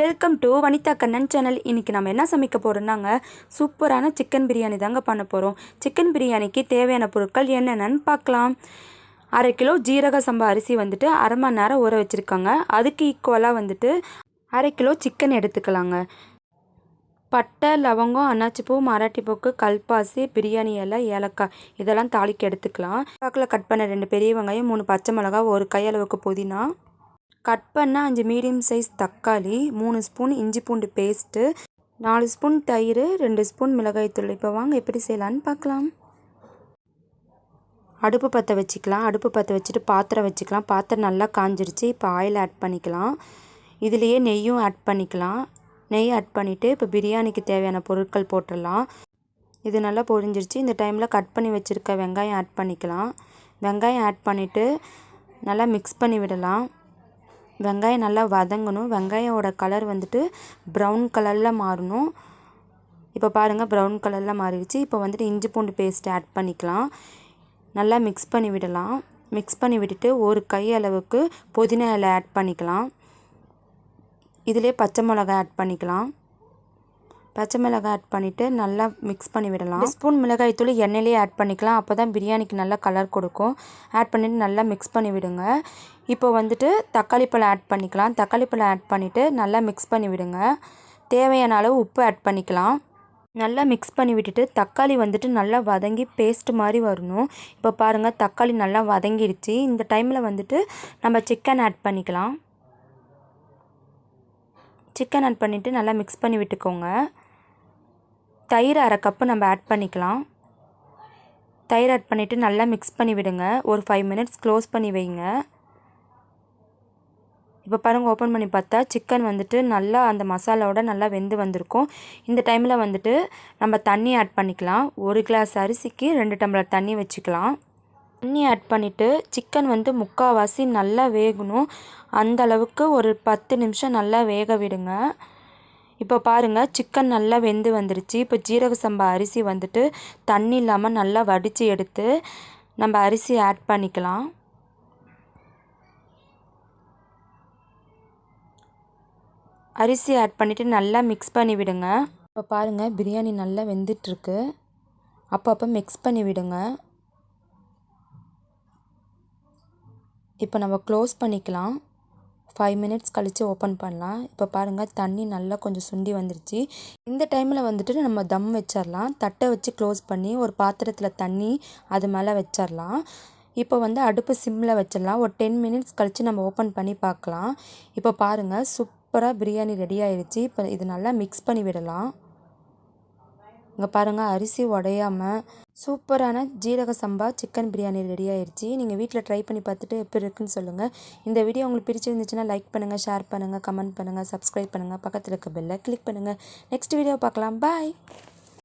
Welcome to Vanitha Kannan channel. இன்றைக்கி நம்ம என்ன சமைக்க போகிறோம்னாங்க சூப்பரான சிக்கன் பிரியாணி தாங்க பண்ண போகிறோம் சிக்கன் பிரியாணிக்கு தேவையான பொருட்கள் என்னென்னு பார்க்கலாம். அரை கிலோ ஜீரக சம்பா அரிசி வந்துட்டு அரை மணி நேரம் ஊற வச்சுருக்காங்க. அதுக்கு ஈக்குவலாக வந்துட்டு அரை கிலோ சிக்கன் எடுத்துக்கலாங்க. பட்டை லவங்கம் அன்னாச்சிப்பூ மராட்டிப்பூக்கு கல்பாசி பிரியாணி எல்லாம் ஏலக்காய் இதெல்லாம் தாளிக்கு எடுத்துக்கலாம். பாக்கில் கட் பண்ண ரெண்டு பெரிய வெங்காயம் மூணு பச்சை மிளகா ஒரு கையளவுக்கு புதினா. கட் பண்ண அஞ்சு மீடியம் சைஸ் தக்காளி மூணு ஸ்பூன் இஞ்சி பூண்டு பேஸ்ட்டு நாலு ஸ்பூன் தயிர் ரெண்டு ஸ்பூன் மிளகாய்த்தூள் இப்போ வாங்க எப்படி செய்யலான்னு பார்க்கலாம். அடுப்பு பற்ற வச்சுக்கலாம். அடுப்பு பற்ற வச்சுட்டு பாத்திரம் வச்சுக்கலாம். பாத்திரம் நல்லா காஞ்சிருச்சு. இப்போ ஆயில் ஆட் பண்ணிக்கலாம். இதுலேயே நெய்யும் ஆட் பண்ணிக்கலாம். நெய் ஆட் பண்ணிவிட்டு இப்போ பிரியாணிக்கு தேவையான பொருட்கள் போட்டுடலாம். இது நல்லா பொரிஞ்சிருச்சு. இந்த டைமில் கட் பண்ணி வச்சுருக்க வெங்காயம் ஆட் பண்ணிக்கலாம். வெங்காயம் ஆட் பண்ணிவிட்டு நல்லா மிக்ஸ் பண்ணி விடலாம். வெங்காயம் நல்லா வதங்கணும். வெங்காயோட கலர் வந்துட்டு ப்ரௌன் கலரில் மாறணும். இப்போ பாருங்கள் ப்ரௌன் கலரில் மாறிடுச்சு. இப்போ வந்துட்டு இஞ்சி பூண்டு பேஸ்ட் ஆட் பண்ணிக்கலாம். நல்லா மிக்ஸ் பண்ணி விடலாம். மிக்ஸ் பண்ணி விட்டுட்டு ஒரு கை அளவுக்கு புதினா இலை ஆட் பண்ணிக்கலாம். இதிலே பச்சை மிளகாய் ஆட் பண்ணிக்கலாம். பச்சை மிளகாய் ஆட் பண்ணிவிட்டு நல்லா மிக்ஸ் பண்ணி விடலாம். ஸ்பூன் மிளகாய் தூள் எண்ணெயிலே ஆட் பண்ணிக்கலாம். அப்போ தான் பிரியாணிக்கு நல்லா கலர் கொடுக்கும். ஆட் பண்ணிவிட்டு நல்லா மிக்ஸ் பண்ணி விடுங்க. இப்போ வந்துட்டு தக்காளி பழம் ஆட் பண்ணிக்கலாம். தக்காளி பழம் ஆட் பண்ணிவிட்டு நல்லா மிக்ஸ் பண்ணி விடுங்க. தேவையான அளவு உப்பு ஆட் பண்ணிக்கலாம். நல்லா மிக்ஸ் பண்ணி விட்டுட்டு தக்காளி வந்துட்டு நல்லா வதங்கி பேஸ்ட் மாதிரி வரணும். இப்போ பாருங்கள் தக்காளி நல்லா வதங்கிடுச்சு. இந்த டைமில் வந்துட்டு நம்ம சிக்கன் ஆட் பண்ணிக்கலாம். சிக்கன் ஆட் பண்ணிவிட்டு நல்லா மிக்ஸ் பண்ணி விட்டுக்கோங்க. தயிர் அரை கப்பு நம்ம ஆட் பண்ணிக்கலாம். தயிர் ஆட் பண்ணிவிட்டு நல்லா மிக்ஸ் பண்ணி விடுங்க. ஒரு ஃபைவ் மினிட்ஸ் க்ளோஸ் பண்ணி வைங்க. இப்போ பாருங்கள் ஓப்பன் பண்ணி பார்த்தா சிக்கன் வந்துட்டு நல்லா அந்த மசாலாவோட நல்லா வெந்து வந்திருக்கும். இந்த டைமில் வந்துட்டு நம்ம தண்ணி ஆட் பண்ணிக்கலாம். ஒரு கிளாஸ் அரிசிக்கு ரெண்டு டம்ளர் தண்ணி வச்சுக்கலாம். தண்ணி ஆட் பண்ணிவிட்டு சிக்கன் வந்து முக்கால்வாசி நல்லா வேகணும். அந்த அளவுக்கு ஒரு பத்து நிமிஷம் நல்லா வேக விடுங்க. இப்போ பாருங்கள் சிக்கன் நல்லா வெந்து வந்துருச்சு. இப்போ ஜீரக சம்பா அரிசி வந்துட்டு தண்ணி இல்லாமல் நல்லா வடித்து எடுத்து நம்ம அரிசி ஆட் பண்ணிக்கலாம். அரிசி ஆட் பண்ணிவிட்டு நல்லா மிக்ஸ் பண்ணி விடுங்க. இப்போ பாருங்கள் பிரியாணி நல்லா வெந்துட்டுருக்கு. அப்பப்போ மிக்ஸ் பண்ணி விடுங்க. இப்போ நம்ம க்ளோஸ் பண்ணிக்கலாம். ஃபைவ் மினிட்ஸ் கழித்து ஓப்பன் பண்ணலாம். இப்போ பாருங்கள் தண்ணி நல்லா கொஞ்சம் சுண்டி வந்துருச்சு. இந்த டைமில் வந்துட்டு நம்ம தம் வச்சிடலாம் தட்டை வச்சு க்ளோஸ் பண்ணி ஒரு பாத்திரத்தில் தண்ணி அது மேலே வச்சிடலாம் இப்போ வந்து அடுப்பு சிம்மில் வச்சிடலாம் ஒரு டென் மினிட்ஸ் கழித்து நம்ம ஓப்பன் பண்ணி பார்க்கலாம் இப்போ பாருங்கள் சூப்பராக பிரியாணி ரெடி ஆயிடுச்சு இப்போ இது நல்லா மிக்ஸ் பண்ணி விடலாம். இங்கே பாருங்கள் அரிசி உடையாமல் சூப்பரான ஜீரக சம்பா சிக்கன் பிரியாணி ரெடி ஆயிடுச்சு நீங்கள் வீட்டில் ட்ரை பண்ணி பார்த்துட்டு எப்படி இருக்குன்னு சொல்லுங்கள் இந்த வீடியோ உங்களுக்கு பிடிச்சிருந்துச்சுன்னா லைக் பண்ணுங்கள் ஷேர் பண்ணுங்கள் கமெண்ட் பண்ணுங்கள் சப்ஸ்கிரைப் பண்ணுங்கள் பக்கத்தில் இருக்க பெல்லை கிளிக் பண்ணுங்கள் நெக்ஸ்ட் வீடியோ பார்க்கலாம். பாய்